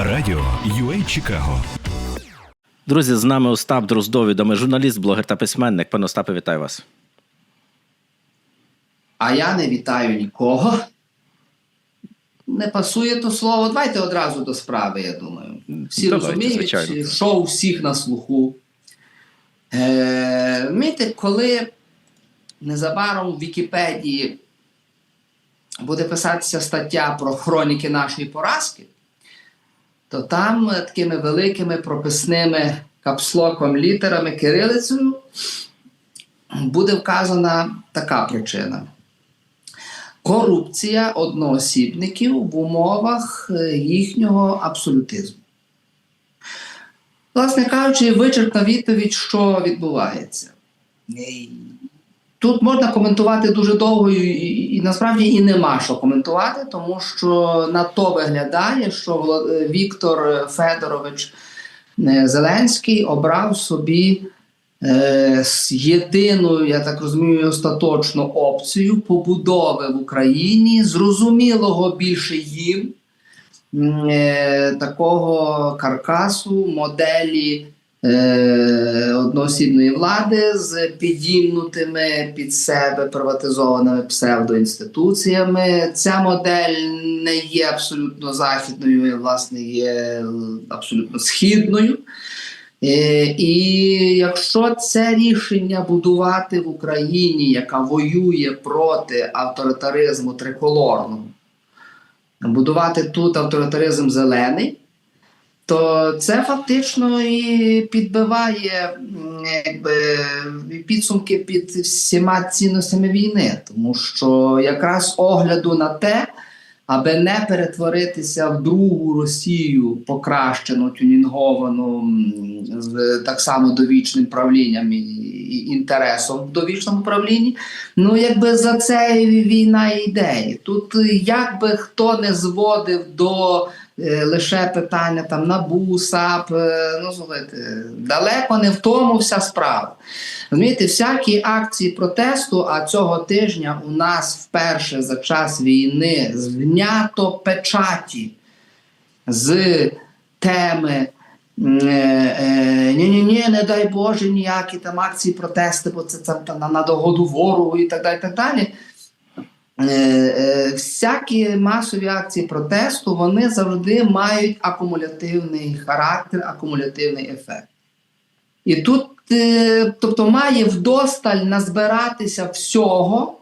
Радіо UA Чикаго. Друзі, з нами Остап Дроздовід, журналіст, блогер та письменник. Пане Остапе, вітаю вас. А я не вітаю нікого. Не пасує то слово. Давайте одразу до справи, я думаю. Всі Давайте, розуміють, звичайно. що у всіх на слуху. Е, Розумієте, коли незабаром в Вікіпедії буде писатися стаття про хроніки нашої поразки, то там е, такими великими прописними капслоком літерами кирилицею буде вказана така причина. Корупція одноосібників в умовах е, їхнього абсолютизму. Власне кажучи, вичерпна відповідь, що відбувається. Тут можна коментувати дуже довго, і, і, і насправді і нема що коментувати, тому що на то виглядає, що е, Віктор Федорович е, Зеленський обрав собі е, з єдиною, я так розумію, остаточну опцію побудови в Україні зрозумілого більше їм е, такого каркасу, моделі одноосібної влади з підімнутими під себе приватизованими псевдоінституціями. Ця модель не є абсолютно західною, і, власне, є абсолютно східною. Е, І якщо це рішення будувати в Україні, яка воює проти авторитаризму триколорного, будувати тут авторитаризм зелений, то це фактично і підбиває якби, підсумки під всіма цінностями війни, тому що якраз огляду на те, аби не перетворитися в другу Росію, покращену, тюнінговану з так само довічним правлінням і, інтересом в довічному правлінні. Ну, якби за це війна і йде. Тут е, як би хто не зводив до лише питання там НАБУ, САП, е, ну слухайте, далеко не в тому вся справа. Розумієте, всякі акції протесту, а цього тижня у нас вперше за час війни знято печаті з теми. Ні-ні, ні, не дай Боже, ніякі там акції протести, бо це, там на, на догоду ворогу і так далі. так далі. Е, е, всякі масові акції протесту вони завжди мають акумулятивний характер, акумулятивний ефект. І тут, е, тобто, має вдосталь назбиратися всього,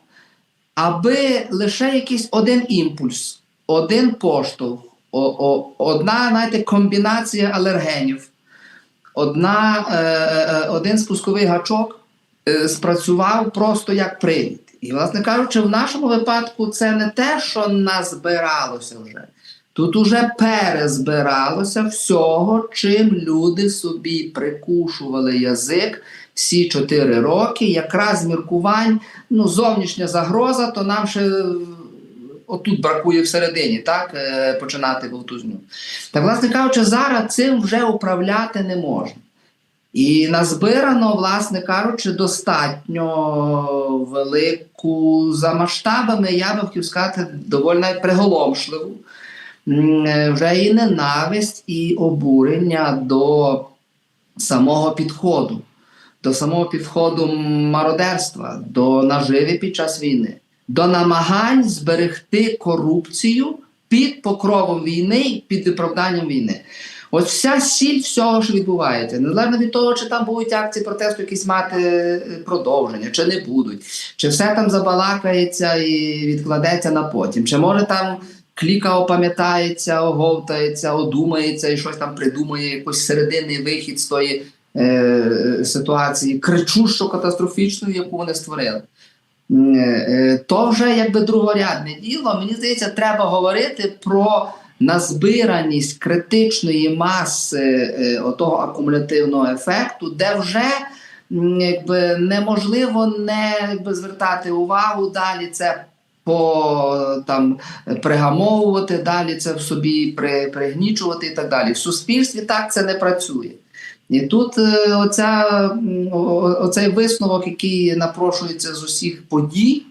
аби лише якийсь один імпульс, один поштовх, одна знаєте, комбінація алергенів, одна, один спусковий гачок спрацював просто як привід. І, власне кажучи, в нашому випадку це не те, що назбиралося вже. Тут уже перезбиралося всього, чим люди собі прикушували язик всі чотири роки. Якраз міркувань, ну, зовнішня загроза, то нам ще е, отут бракує всередині, так, е, починати вовтузню. Так, власне кажучи, зараз цим вже управляти не можна. І назбирано, власне кажучи, достатньо велику за масштабами, я би хотів сказати, доволі приголомшливу. Вже і ненависть, і обурення до самого підходу, до самого підходу мародерства, до наживи під час війни, до намагань зберегти корупцію під покровом війни, під виправданням війни. Ось вся сіль всього, що відбувається, незалежно від того, чи там будуть акції протесту якісь мати е, продовження, чи не будуть, чи все там забалакається і відкладеться на потім, чи може там кліка опам'ятається, оговтається, одумається і щось там придумає, якийсь серединний вихід з тої е, ситуації, кричущо катастрофічної, яку вони створили. М, е, То вже якби другорядне діло. Мені здається, треба говорити про назбираність критичної маси е, отого акумулятивного ефекту, де вже якби, неможливо не якби, звертати увагу далі. Це по там пригамовувати, далі це в собі при, пригнічувати і так далі. В суспільстві так це не працює. І тут е, оця, оцей висновок, який напрошується з усіх подій,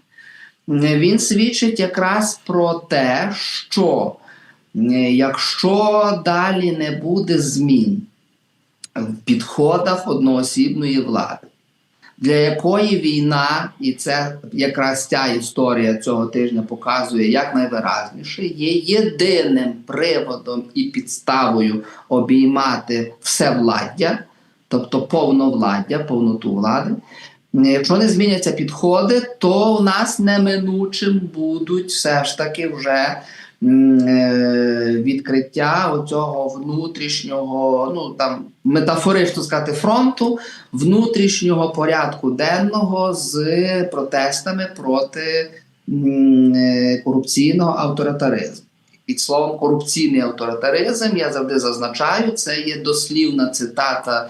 він свідчить якраз про те, що Якщо далі не буде змін в підходах одноосібної влади, для якої війна, і це якраз ця історія цього тижня показує як найвиразніше, є єдиним приводом і підставою обіймати всевладдя, тобто повновладдя, повноту влади. Якщо не зміняться підходи, то у нас неминучим будуть все ж таки вже е, відкриття оцього внутрішнього, ну там метафорично сказати, фронту внутрішнього порядку денного з протестами проти е, корупційного авторитаризму. Під словом корупційний авторитаризм я завжди зазначаю, це є дослівна цитата е,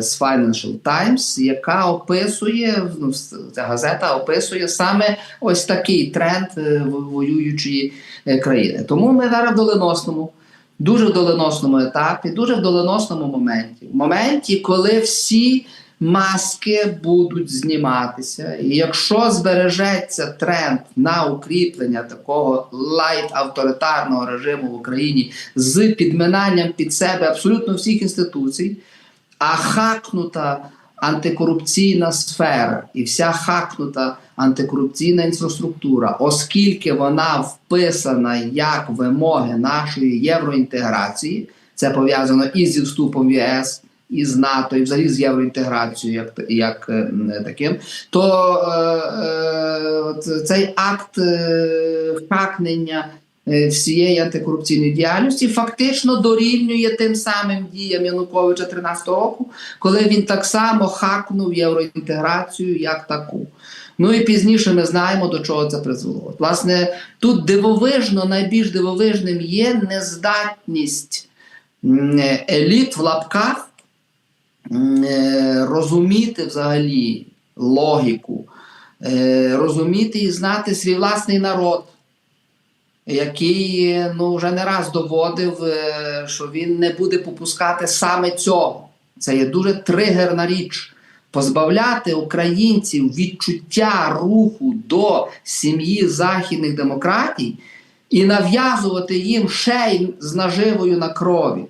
з Financial Times, яка описує ну, ця газета описує саме ось такий тренд е, воюючої е, країни. Тому ми зараз в доленосному, дуже в доленосному етапі, дуже в доленосному моменті. В моменті, коли всі маски будуть зніматися, і якщо збережеться тренд на укріплення такого лайт авторитарного режиму в Україні з підминанням під себе абсолютно всіх інституцій, а хакнута антикорупційна сфера і вся хакнута антикорупційна інфраструктура, оскільки вона вписана як вимоги нашої євроінтеграції, це пов'язано і зі вступом в ЄС. І з НАТО, і взагалі з євроінтеграцією, як, як е, таким, то е, е, цей акт е, хакнення всієї антикорупційної діяльності фактично дорівнює тим самим діям Януковича 13 року, коли він так само хакнув євроінтеграцію як таку. Ну і пізніше ми знаємо, до чого це призвело. Власне, тут дивовижно, найбільш дивовижним є нездатність еліт в лапках е, розуміти взагалі логіку, е, розуміти і знати свій власний народ який ну вже не раз доводив, е, що він не буде попускати саме цього. Це є дуже тригерна річ. Позбавляти українців відчуття руху до сім'ї західних демократій і нав'язувати їм ще й з наживою на крові.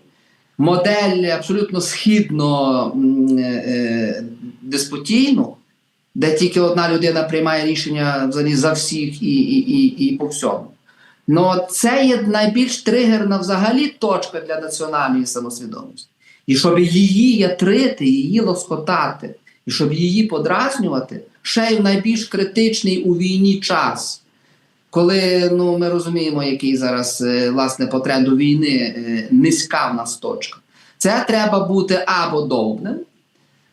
Модель абсолютно східно е, е, деспотійну, де тільки одна людина приймає рішення за всіх і, і, і, і по всьому. Ну, це є найбільш тригерна взагалі точка для національної самосвідомості. І щоб її ятрити, її лоскотати, і щоб її подразнювати, ще й в найбільш критичний у війні час, коли ну, ми розуміємо, який зараз е, власне по тренду війни е, низька в нас точка. Це треба бути або довбним,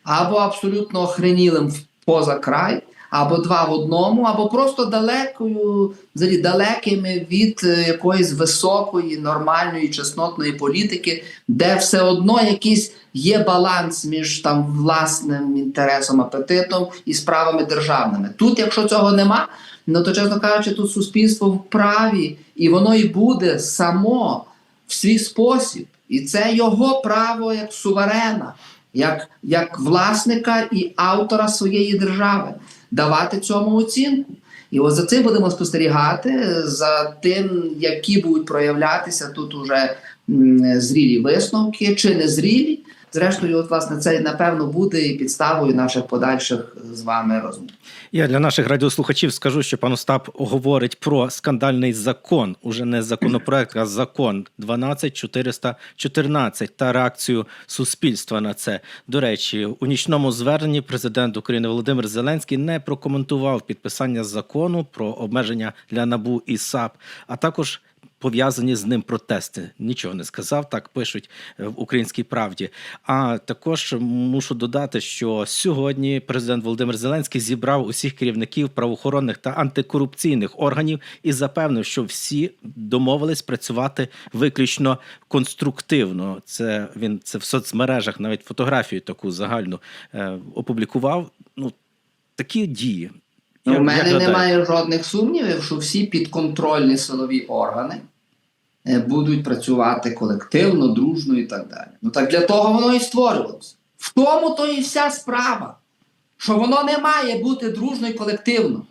або абсолютно охренілим поза край, або два в одному, або просто далекою, взагалі далекими від е, якоїсь високої, нормальної, чеснотної політики, де все одно якийсь є баланс між там власним інтересом, апетитом і справами державними. Тут, якщо цього нема, ну то чесно кажучи, тут суспільство вправі, і воно і буде само в свій спосіб. І це його право як суверена, як, як власника і автора своєї держави давати цьому оцінку. І от за цим будемо спостерігати за тим, які будуть проявлятися тут уже зрілі висновки чи не зрілі. Зрештою, от власне це напевно буде і підставою наших подальших з вами розмов. Я для наших радіослухачів скажу, що пан Остап говорить про скандальний закон, уже не законопроект, а закон 12414 та реакцію суспільства на це. До речі, у нічному зверненні президент України Володимир Зеленський не прокоментував підписання закону про обмеження для набу і САП, а також. Пов'язані з ним протести нічого не сказав, так пишуть е, в українській правді. А також мушу додати, що сьогодні президент Володимир Зеленський зібрав усіх керівників правоохоронних та антикорупційних органів і запевнив, що всі домовились працювати виключно конструктивно. Це він це в соцмережах, навіть фотографію таку загальну е, опублікував. Ну такі дії. У Як- мене як немає жодних сумнівів, що всі підконтрольні силові органи е, будуть працювати колективно, дружно і так далі. Ну так для того воно і створювалося. В тому то і вся справа, що воно не має бути дружно і колективно.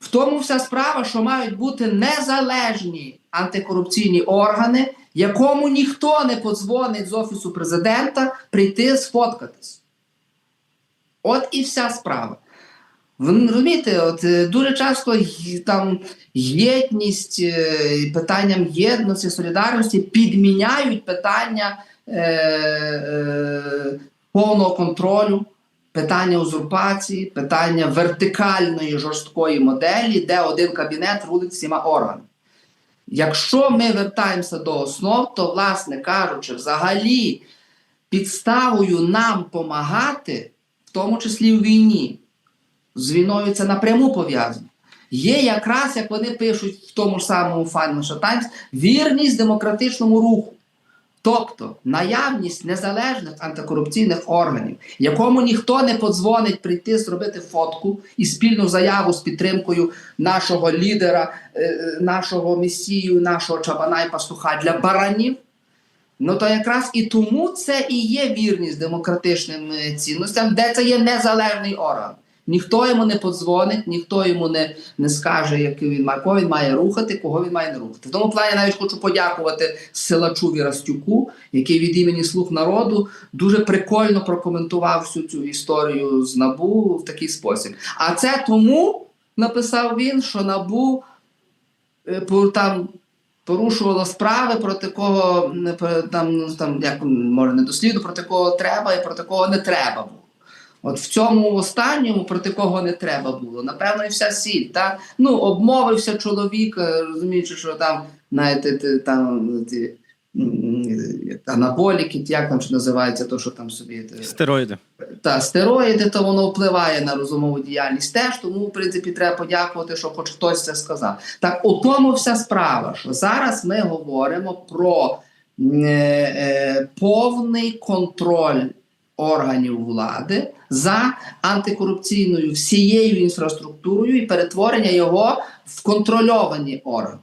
В тому вся справа, що мають бути незалежні антикорупційні органи, якому ніхто не подзвонить з офісу президента прийти сфоткатись. От і вся справа. Ви розумієте, от е, дуже часто там єдність, е, питанням єдності, солідарності підміняють питання е, е, повного контролю, питання узурпації, питання вертикальної жорсткої моделі, де один кабінет рулить всіма органами. Якщо ми вертаємося до основ, то, власне кажучи, взагалі підставою нам помагати, в тому числі у війні, з війною це напряму пов'язано. Є якраз, як вони пишуть в тому ж самому Financial Times, вірність демократичному руху. Тобто наявність незалежних антикорупційних органів, якому ніхто не подзвонить прийти зробити фотку і спільну заяву з підтримкою нашого лідера, е, е, нашого месію, нашого чабана і пастуха для баранів. Ну то якраз і тому це і є вірність демократичним е, цінностям, де це є незалежний орган. Ніхто йому не подзвонить, ніхто йому не, не скаже, який він має, кого він має рухати, кого він має не рухати. В тому плані я навіть хочу подякувати силачу Вірастюку, який від імені слуг народу дуже прикольно прокоментував всю цю історію з Набу в такий спосіб. А це тому, написав він, що Набу е, там порушувало справи, проти кого там, ну, там як може не досліду, проти кого треба і проти кого не треба було. От в цьому останньому, проти кого не треба було, напевно, і вся сіль. Та? Ну, обмовився чоловік, е, розуміючи, що там, знаєте, там ті, е, анаболіки, як там що називається, то, що там собі. те- Стероїди. та стероїди, то воно впливає на розумову діяльність теж. Тому, в принципі, треба подякувати, що хоч хтось це сказав. Так, у тому вся справа, що зараз ми говоримо про е, е, повний контроль органів влади за антикорупційною всією інфраструктурою і перетворення його в контрольовані органи.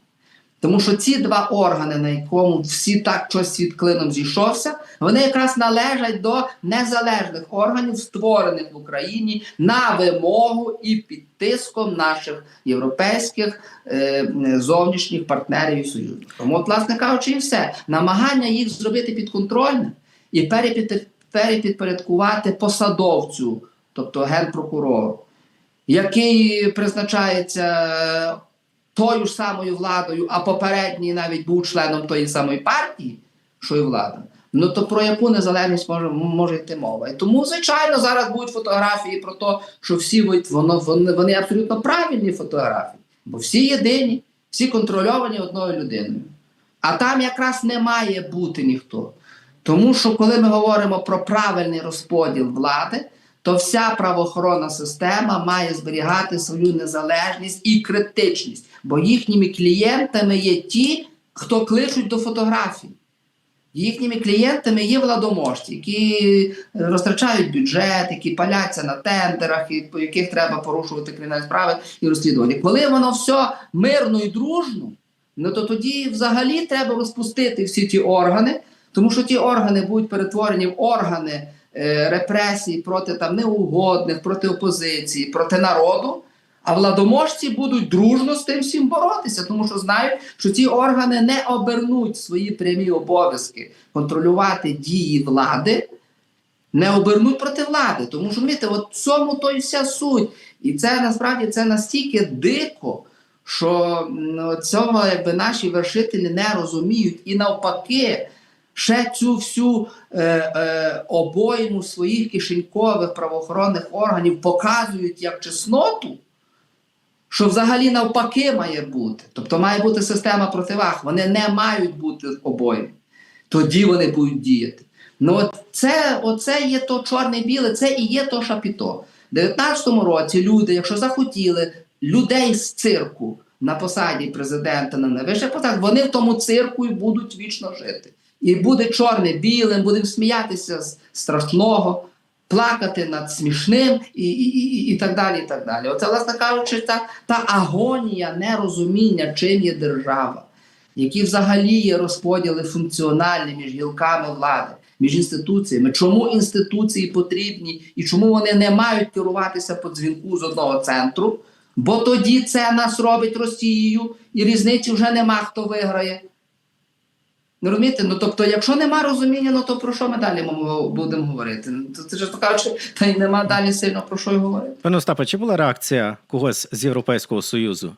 Тому що ці два органи, на якому всі так щось світ клином зійшовся, вони якраз належать до незалежних органів, створених в Україні на вимогу і під тиском наших європейських е, зовнішніх партнерів і союзників. Тому, от, власне кажучи, і все намагання їх зробити підконтрольним і перепід- перепідпорядкувати посадовцю, тобто генпрокурору, який призначається тою ж самою владою, а попередній навіть був членом тої самої партії, що й влада. Ну то про яку незалежність може, може йти мова? І тому, звичайно, зараз будуть фотографії про те, що всі воно, вони, вони абсолютно правильні фотографії, бо всі єдині, всі контрольовані одною людиною. А там якраз не має бути ніхто. Тому що коли ми говоримо про правильний розподіл влади, то вся правоохоронна система має зберігати свою незалежність і критичність, бо їхніми клієнтами є ті, хто кличуть до фотографій. Їхніми клієнтами є владоможці, які е, розтрачають бюджет, які паляться на тендерах, і по яких треба порушувати кримінальні справи і розслідування. Коли воно все мирно і дружно, ну то тоді взагалі треба розпустити всі ті органи, тому що ті органи будуть перетворені в органи е, репресій проти там неугодних, проти опозиції, проти народу. А владоможці будуть дружно з тим всім боротися, тому що знають, що ці органи не обернуть свої прямі обов'язки контролювати дії влади, не обернуть проти влади. Тому що розумієте, от в цьому то і вся суть. І це насправді це настільки дико, що цього якби наші вершителі не розуміють. І навпаки, ще цю всю е, е, обойму своїх кишенькових правоохоронних органів показують як чесноту. Що взагалі навпаки має бути. Тобто має бути система противаг. Вони не мають бути обоє. Тоді вони будуть діяти. Ну, от це, оце є то чорне-біле, це і є то шапіто. В 19-му році люди, якщо захотіли людей з цирку на посаді президента на найвищих посадах, вони в тому цирку і будуть вічно жити. І буде чорне білим, будемо сміятися з страшного, плакати над смішним і, і, і, і так далі. і так далі. Оце, власне кажучи, та, та агонія нерозуміння, чим є держава, які взагалі є розподіли функціональні між гілками влади, між інституціями. Чому інституції потрібні і чому вони не мають керуватися по дзвінку з одного центру? Бо тоді це нас робить Росією, і різниці вже нема хто виграє. Ну, розумієте? Ну тобто, якщо нема розуміння, ну то про що ми далі будемо говорити? Ну, То це ж кажучи, та й нема далі сильно про що й говорити. Пане Остапе, чи була реакція когось з Європейського Союзу?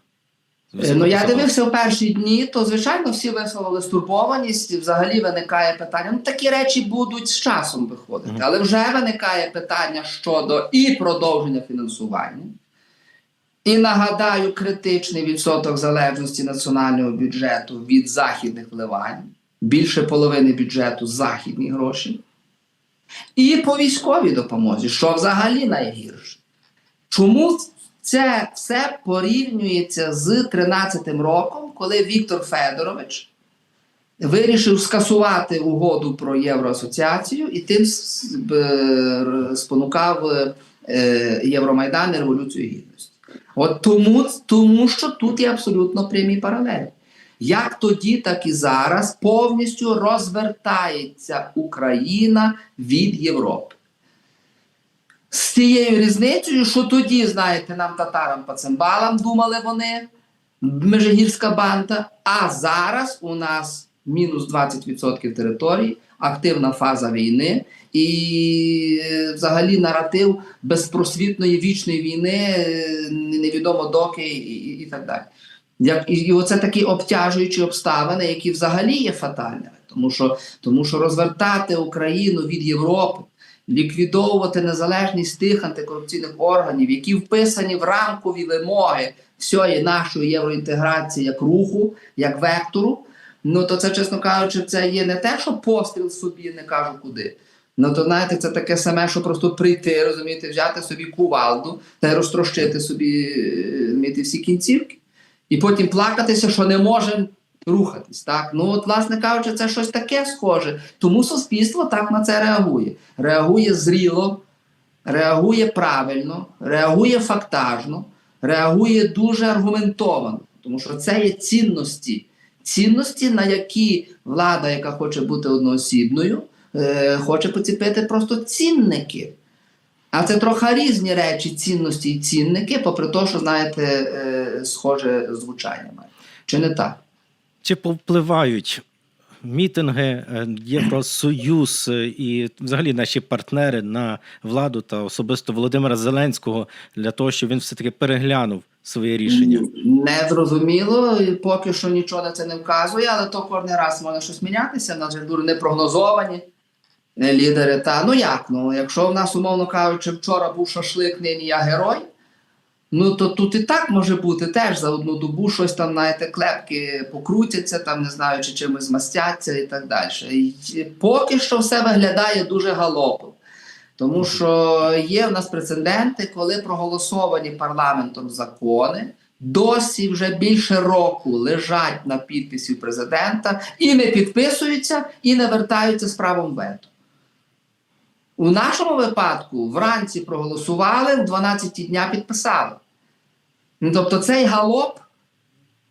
Е, Ну я дивився в перші дні, то звичайно всі висловили стурбованість. Взагалі виникає питання. Ну такі речі будуть з часом виходити, але вже виникає питання щодо і продовження фінансування. І нагадаю, критичний відсоток залежності національного бюджету від західних вливань, більше половини бюджету західні гроші, і по військовій допомозі, що взагалі найгірше. Чому це все порівнюється з 13-м роком, коли Віктор Федорович вирішив скасувати угоду про Євроасоціацію і тим спонукав е, Євромайдан і Революцію Гідності. От тому, тому що тут є абсолютно прямі паралелі. Як тоді, так і зараз повністю розвертається Україна від Європи. З тією різницею, що тоді, знаєте, нам татарам пацембалам думали вони, Межигірська банда, а зараз у нас мінус 20% території, активна фаза війни і е, взагалі наратив безпросвітної вічної війни, е, невідомо доки і, і, і так далі. І, і оце такі обтяжуючі обставини, які взагалі є фатальними, тому що, тому що розвертати Україну від Європи, ліквідовувати незалежність тих антикорупційних органів, які вписані в рамкові вимоги всієї нашої євроінтеграції як руху, як вектору. Ну то це, чесно кажучи, це є не те, що постріл собі не кажу куди. Ну то знаєте, це таке саме, що просто прийти, розумієте, взяти собі кувалду та розтрощити собі е, розумієте, всі кінцівки, і потім плакатися, що не можемо рухатись. Так? Ну, от, власне кажучи, це щось таке схоже. Тому суспільство так на це реагує. Реагує зріло, реагує правильно, реагує фактажно, реагує дуже аргументовано, тому що це є цінності. Цінності, на які влада, яка хоче бути одноосібною, е, хоче поціпити просто цінники. А це трохи різні речі, цінності і цінники, попри те, що, знаєте, е, схоже звучання має. Чи не так? Чи повпливають мітинги, е, Євросоюз е, і взагалі наші партнери на владу та особисто Володимира Зеленського для того, щоб він все таки переглянув своє рішення? Не зрозуміло, поки що нічого на це не вказує, але то кожен раз може щось мінятися. Же дуже непрогнозовані лідери. Та ну як? Ну, якщо в нас, умовно кажучи, вчора був шашлик, нині я герой. Ну то тут і так може бути теж за одну добу щось там, знаєте, клепки покрутяться, там не знаю, чи чимось змастяться і так далі. І поки що все виглядає дуже галопом. Тому що є в нас прецеденти, коли проголосовані парламентом закони досі вже більше року лежать на підписі президента і не підписуються, і не вертаються з правом вето. У нашому випадку вранці проголосували, в 12 дня підписали. Ну, тобто цей галоп,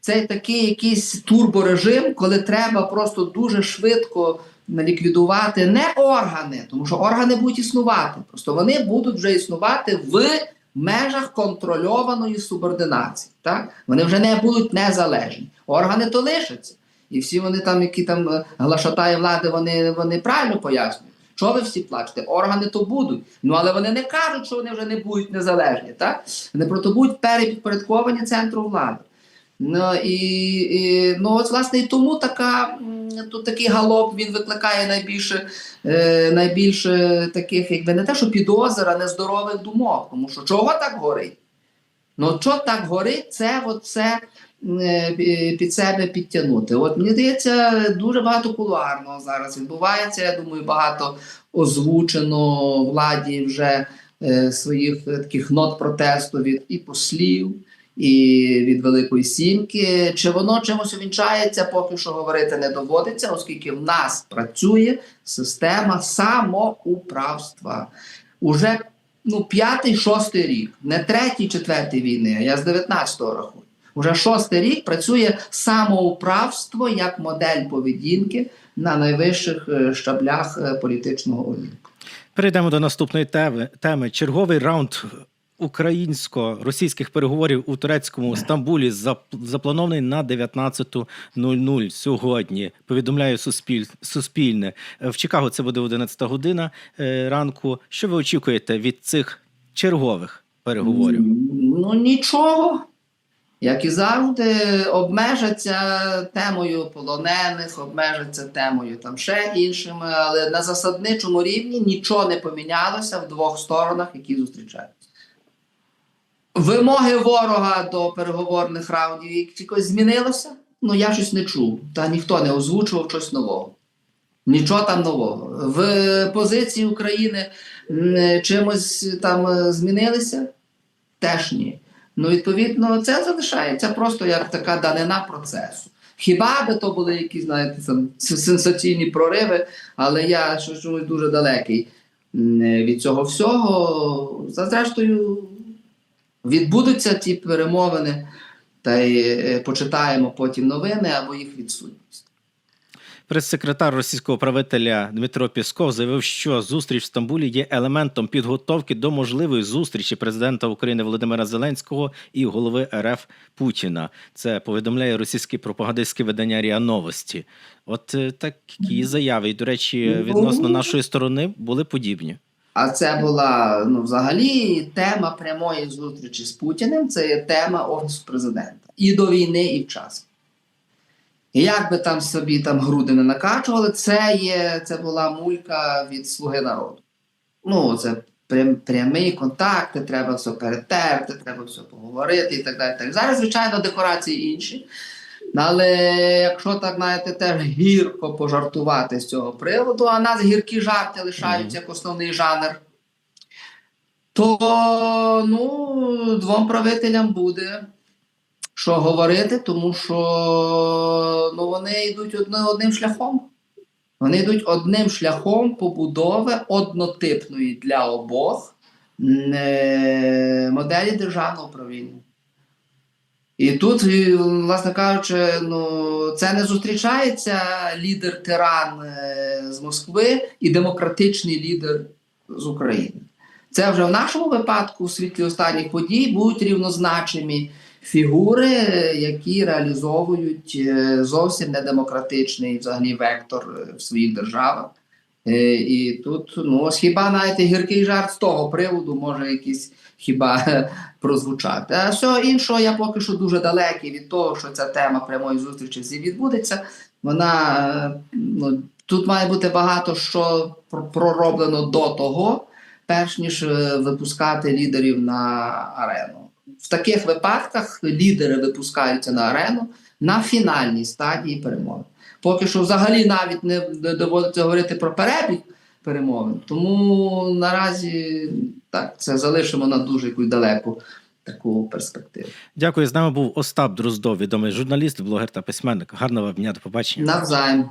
це такий якийсь турборежим, коли треба просто дуже швидко ліквідувати не органи, тому що органи будуть існувати. Просто вони будуть вже існувати в межах контрольованої субординації. Так? Вони вже не будуть незалежні. Органи то лишаться. І всі вони там, які там е, глашатаї влади, вони, вони правильно пояснюють. Що ви всі плачете? Органи то будуть. Ну але вони не кажуть, що вони вже не будуть незалежні. Так? Вони просто будуть перепідпорядковані центру влади. Ну і, і ну от власне і тому така тут такий галоп він викликає найбільше, е, найбільше таких, якби не те, що підозр, а нездорових думок. Тому що чого так горить? Ну що так горить, це от все під себе підтягнути. От мені здається, дуже багато кулуарного зараз відбувається. Я думаю, багато озвучено владі вже е, своїх е, таких нот протесту від і послів, і від Великої Сімки. Чи воно чимось увінчається, поки що говорити не доводиться, оскільки в нас працює система самоуправства. Уже ну, п'ятий, шостий рік, не третій, четвертий війни, а я з 19-го рахую. Уже шостий рік працює самоуправство як модель поведінки на найвищих е, щаблях е, політичного оліку. Перейдемо до наступної теми. Черговий раунд українсько-російських переговорів у турецькому Стамбулі зап- запланований на 19.00 сьогодні. Повідомляє Суспіль... Суспільне. В Чикаго це буде 11 година е, ранку. Що ви очікуєте від цих чергових переговорів? Ну нічого. Як і завжди, обмежаться темою полонених, обмежаться темою там ще іншими, але на засадничому рівні нічого не помінялося в двох сторонах, які зустрічаються. Вимоги ворога до переговорних раундів якось змінилося. Ну я щось не чув, та ніхто не озвучував щось нового. Нічого там нового. В позиції України чимось там е, змінилися? Теж ні. Ну, відповідно, це залишається просто як така данина процесу. Хіба би то були якісь, знаєте, сенсаційні прориви, але я щось дуже далекий від цього всього. Зрештою, відбудуться ті перемовини, та й е, почитаємо потім новини або їх відсутність. Прес-секретар російського правителя Дмитро Пісков заявив, що зустріч в Стамбулі є елементом підготовки до можливої зустрічі президента України Володимира Зеленського і голови РФ Путіна. Це повідомляє російське пропагандистське видання РІА Новості. От е, такі заяви, і до речі, відносно нашої сторони були подібні. А це була ну, взагалі тема прямої зустрічі з Путіним. Це є тема офісу президента і до війни, і в час. І як би там собі там груди не накачували, це є це була мулька від Слуги народу. Ну, це прям, прямі контакти, треба все перетерти, треба все поговорити і так далі. Так. Зараз, звичайно, декорації інші. Але якщо так знаєте, теж гірко пожартувати з цього приводу, а нас гіркі жарти лишаються як основний жанр, то ну, двом правителям буде що говорити, тому що ну, вони йдуть одни, одним шляхом. Вони йдуть одним шляхом побудови однотипної для обох е, моделі державного управління. І тут, і, власне кажучи, ну, це не зустрічається лідер-тиран е, з Москви і демократичний лідер з України. Це вже в нашому випадку, у світлі останніх подій, будуть рівнозначимі фігури, які реалізовують е, зовсім недемократичний взагалі вектор е, в своїх державах. Е, І тут, ну, хіба навіть гіркий жарт з того приводу може якийсь хіба прозвучати. А всього іншого я поки що дуже далекий від того, що ця тема прямої зустрічі всі відбудеться. Вона ну, тут має бути багато що пророблено до того, перш ніж випускати лідерів на арену. В таких випадках лідери випускаються на арену на фінальній стадії перемоги. Поки що взагалі навіть не не доводиться говорити про перебіг перемовин. Тому наразі так це залишимо на дуже якусь далеку таку перспективу. Дякую. З нами був Остап Дроздов, відомий журналіст, блогер та письменник. Гарного вам дня, до побачення. Навзаєм.